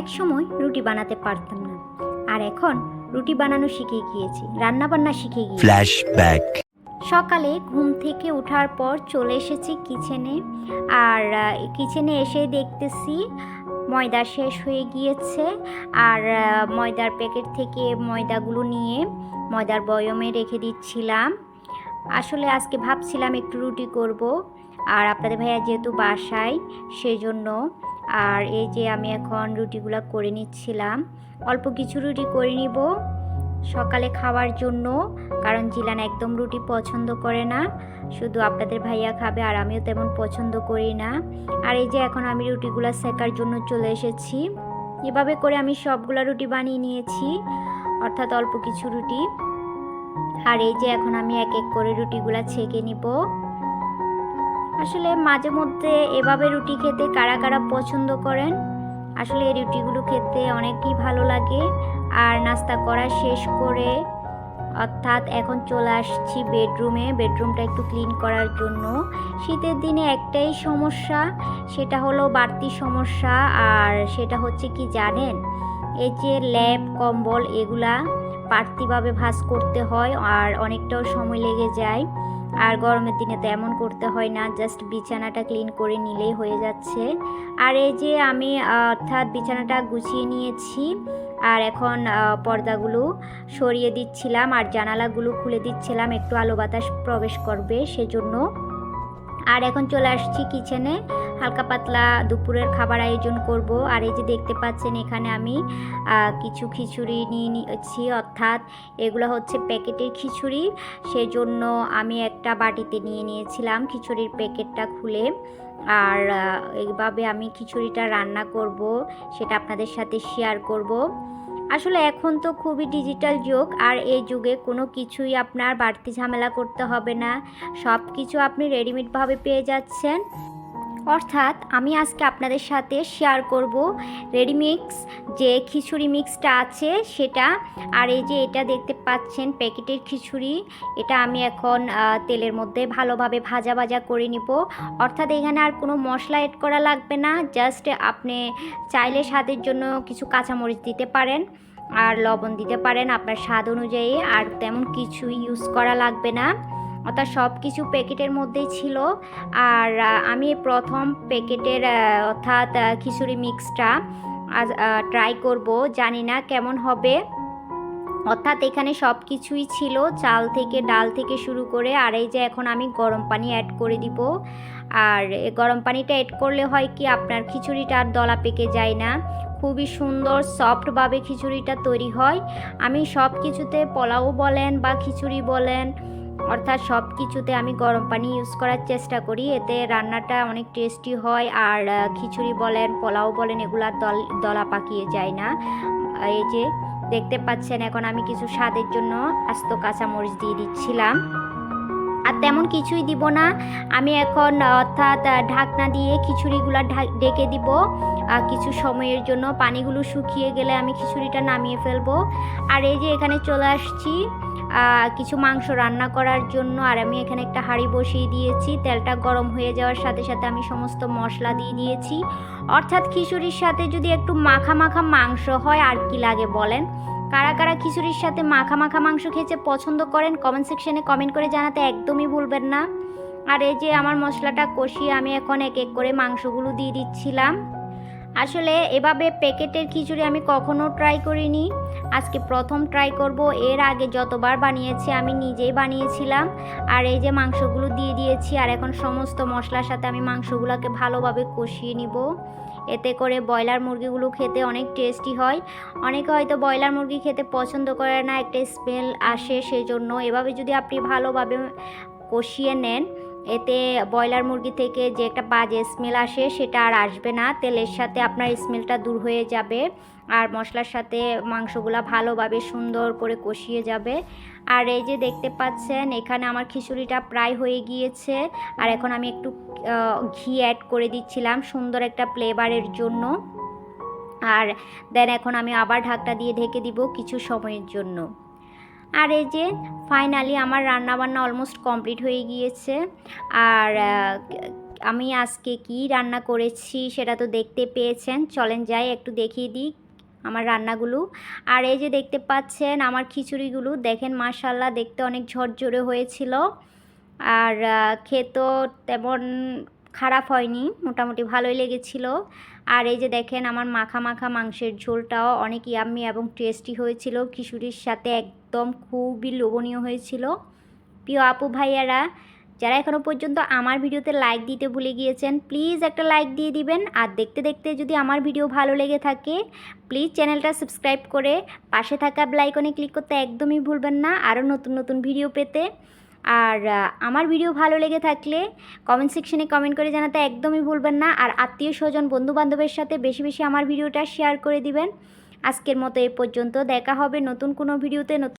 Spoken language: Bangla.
এক সময় রুটি বানাতে পারতাম না। আর এখন রুটি বানানো শিখে গিয়েছি রান্না বান্না শিখে গিয়েছি। Flashback. সকালে ঘুম থেকে ওঠার পর চলে এসেছি কিচেনে আর কিচেনে এসে দেখতেছি ময়দা শেষ হয়ে গিয়েছে আর ময়দার প্যাকেট থেকে ময়দাগুলো নিয়ে ময়দার বয়মে রেখে দিচ্ছিলাম। আসলে আজকে ভাবছিলাম একটু রুটি করব আর আপনাদের ভাইয়া যেহেতু বাসায় সেজন্য আর এই যে আমি এখন রুটিগুলো করে নিচ্ছিলাম, অল্প কিছু রুটি করে নিব সকালে খাওয়ার জন্য, কারণ জিলান একদম রুটি পছন্দ করে না, শুধু আপনাদের ভাইয়া খাবে আর আমিও তেমন পছন্দ করি না। আর এই যে এখন আমি রুটিগুলো সেকার জন্য চলে এসেছি, এভাবে করে আমি সবগুলো রুটি বানিয়ে নিয়েছি, অর্থাৎ অল্প কিছু রুটি। আর এই যে এখন আমি এক এক করে রুটিগুলো ছেঁকে নিব। আসলে মাঝে মধ্যে এভাবে রুটি খেতে কারা কারা পছন্দ করেন? আসলে এই রুটিগুলো খেতে অনেকই ভালো লাগে। আর নাস্তা করা শেষ করে অর্থাৎ এখন চলে আসছি বেডরুমে। বেডরুমটা একটু ক্লিন করার জন্য। শীতের দিনে একটাই সমস্যা, সেটা হলো বাড়তি সমস্যা। আর সেটা হচ্ছে কি জানেন? এই যে ল্যাপ কম্বল, এগুলা বাড়তিভাবে ভাঁজ করতে হয় আর অনেকটাও সময় লেগে যায়। আর গরমের দিনে তো এমন করতে হয় না জাস্ট বিছানাটা ক্লিন করে নিলেই হয়ে যাচ্ছে। আর এই যে আমি অর্থাৎ বিছানাটা গুছিয়ে নিয়েছি আর এখন পর্দাগুলো সরিয়ে দিচ্ছিলাম আর জানালাগুলো খুলে দিচ্ছিলাম, একটু আলো বাতাস প্রবেশ করবে সেজন্য। আর এখন চলে আসছি কিচেনে হালকা পাতলা দুপুরের খাবার আয়োজন করব। আর এই যে দেখতে পাচ্ছেন এখানে আমি কিছু খিচুড়ি নিয়ে নিয়েছি, অর্থাৎ এগুলো হচ্ছে প্যাকেটের খিচুড়ি। সেজন্য আমি একটা বাটিতে নিয়ে নিয়েছিলাম খিচুড়ির প্যাকেটটা খুলে। আর এইভাবে আমি খিচুড়িটা রান্না করব, সেটা আপনাদের সাথে শেয়ার করব। আসলে এখন তো খুবই ডিজিটাল যুগ, আর এই যুগে কোনো কিছুই আপনার বাড়তি ঝামেলা করতে হবে না। সব কিছু আপনি রেডিমেডভাবে পেয়ে যাচ্ছেন। অর্থাৎ আমি আজকে আপনাদের সাথে শেয়ার করব রেডিমিক্স যে খিচুড়ি মিক্সটা আছে সেটা, আর এই যে এটা দেখতে পাচ্ছেন প্যাকেটের খিচুড়ি, এটা আমি এখন তেলের মধ্যে ভালোভাবে ভাজা ভাজা করে নিব। অর্থাৎ এখানে আর কোনো মশলা এড করা লাগবে না জাস্ট আপনি চাইলে স্বাদের জন্য কিছু কাঁচামরিচ দিতে পারেন, আর লবণ দিতে পারেন আপনার স্বাদ অনুযায়ী, আর তেমন কিছুই ইউজ করা লাগবে না। অর্থাৎ সব কিছু প্যাকেটের মধ্যেই ছিল। আর আমি প্রথম প্যাকেটের অর্থাৎ খিচুড়ি মিক্সটা ট্রাই করব। জানি না কেমন হবে। অর্থাৎ এখানে সব কিছুই ছিল, চাল থেকে ডাল থেকে শুরু করে, আর এই যে এখন আমি গরম পানি অ্যাড করে দিব। আর গরম পানিটা অ্যাড করলে হয় কি, আপনার খিচুড়িটা আর দলা পেকে যায় না। খুবই সুন্দর সফটভাবে খিচুড়িটা তৈরি হয়। আমি সব কিছুতে পোলাও বলেন বা খিচুড়ি বলেন অর্থাৎ সব কিছুতে আমি গরম পানি ইউজ করার চেষ্টা করি। এতে রান্নাটা অনেক টেস্টি হয় আর খিচুড়ি বলেন, পোলাও বলেন, এগুলো দল, দলা পাকিয়ে যায় না। এই যে দেখতে পাচ্ছেন, এখন আমি কিছু স্বাদের জন্য আস্ত কাঁচামরিচ দিয়ে দিচ্ছিলাম। আর তেমন কিছুই দিব না। আমি এখন, অর্থাৎ ঢাকনা দিয়ে খিচুড়িগুলো ডেকে দিব। কিছু সময়ের জন্য পানিগুলো শুকিয়ে গেলে আমি খিচুড়িটা নামিয়ে ফেলব। আর এই যে এখানে চলে আসছি। কিছু মাংস রান্না করার জন্য, আর আমি এখানে একটা হাঁড়ি বসিয়ে দিয়েছি। তেলটা গরম হয়ে যাওয়ার সাথে সাথে আমি সমস্ত মশলা দিয়ে দিয়েছি। অর্থাৎ খিচুড়ির সাথে যদি একটু মাখা মাখা মাংস হয়, আর কি লাগে বলেন? কারা কারা খিচুড়ির সাথে মাখা মাখা মাংস খেতে পছন্দ করেন কমেন্ট সেকশনে কমেন্ট করে জানাতে একদমই ভুলবেন না। আর এই যে আমার মশলাটা কষিয়ে আমি এখন এক এক করে মাংসগুলো দিয়ে দিচ্ছিলাম। আসলে এভাবে প্যাকেটের খিচুড়ি আমি কখনো ট্রাই করিনি। আজকে প্রথম ট্রাই করব। এর আগে যতবার বানিয়েছি, আমি নিজেই বানিয়েছিলাম। আর এই যে মাংসগুলো দিয়ে দিয়েছি, আর এখন সমস্ত মশলার সাথে আমি মাংসগুলোকে ভালোভাবে কষিয়ে নিব। এতে করে ব্রয়লার মুরগিগুলো খেতে অনেক টেস্টি হয়। অনেকে হয়তো ব্রয়লার মুরগি খেতে পছন্দ করে না, একটা স্মেল আসে সেজন্য। এভাবে যদি আপনি ভালোভাবে কষিয়ে নেন এতে ব্রয়লার মুরগি থেকে যে একটা বাজে স্মেল আসে সেটা আর আসবে না। তেলের সাথে আপনার স্মেলটা দূর হয়ে যাবে আর মশলার সাথে মাংসগুলো ভালোভাবে সুন্দর করে কষিয়ে যাবে। আর এই যে দেখতে পাচ্ছেন, এখানে আমার খিচুড়িটা প্রায় হয়ে গিয়েছে। আর এখন আমি একটু ঘি অ্যাড করে দিচ্ছিলাম সুন্দর একটা ফ্লেভারের জন্য। আর দেন এখন আমি আবার ঢাকটা দিয়ে ঢেকে দিব কিছু সময়ের জন্য। আর এই যে ফাইনালি আমার রান্নাবান্না অলমোস্ট কমপ্লিট হয়ে গিয়েছে। আর আমি আজকে কি রান্না করেছি সেটা তো দেখতে পেয়েছেন। চলেন যাই, একটু দেখিয়ে দিই আমার রান্নাগুলো। আর এই যে দেখতে পাচ্ছেন আমার খিচুড়িগুলো। দেখেন মাশাল্লাহ দেখতে অনেক ঝরঝরে হয়েছিল। আর খেতেও তেমন খারাপ হয়নি, মোটামুটি ভালোই লেগেছিল। আর এই যে দেখেন আমার মাখা মাখা মাংসের ঝোলটাও অনেক ইয়াম্মি এবং টেস্টি হয়েছিল। খিচুড়ির সাথে একদম খুবই লোভনীয় হয়েছিল। প্রিয় আপু ভাইয়ারা, যারা এখনও পর্যন্ত আমার ভিডিওতে লাইক দিতে ভুলে গিয়েছেন প্লিজ একটা লাইক দিয়ে দিবেন। আর দেখতে দেখতে যদি আমার ভিডিও ভালো লেগে থাকে প্লিজ চ্যানেলটা সাবস্ক্রাইব করে পাশে থাকা বেলাইকনে ক্লিক করতে একদমই ভুলবেন না। আরও নতুন নতুন ভিডিও পেতে। আর আমার ভিডিও ভালো লেগে থাকলে কমেন্ট সেকশনে কমেন্ট করে জানাতে একদমই ভুলবেন না। আর আত্মীয় স্বজন, বন্ধুবান্ধবের সাথে বেশি বেশি আমার ভিডিওটা শেয়ার করে দিবেন। আজকের মতো এ পর্যন্ত। দেখা হবে নতুন কোনো ভিডিওতে নতুন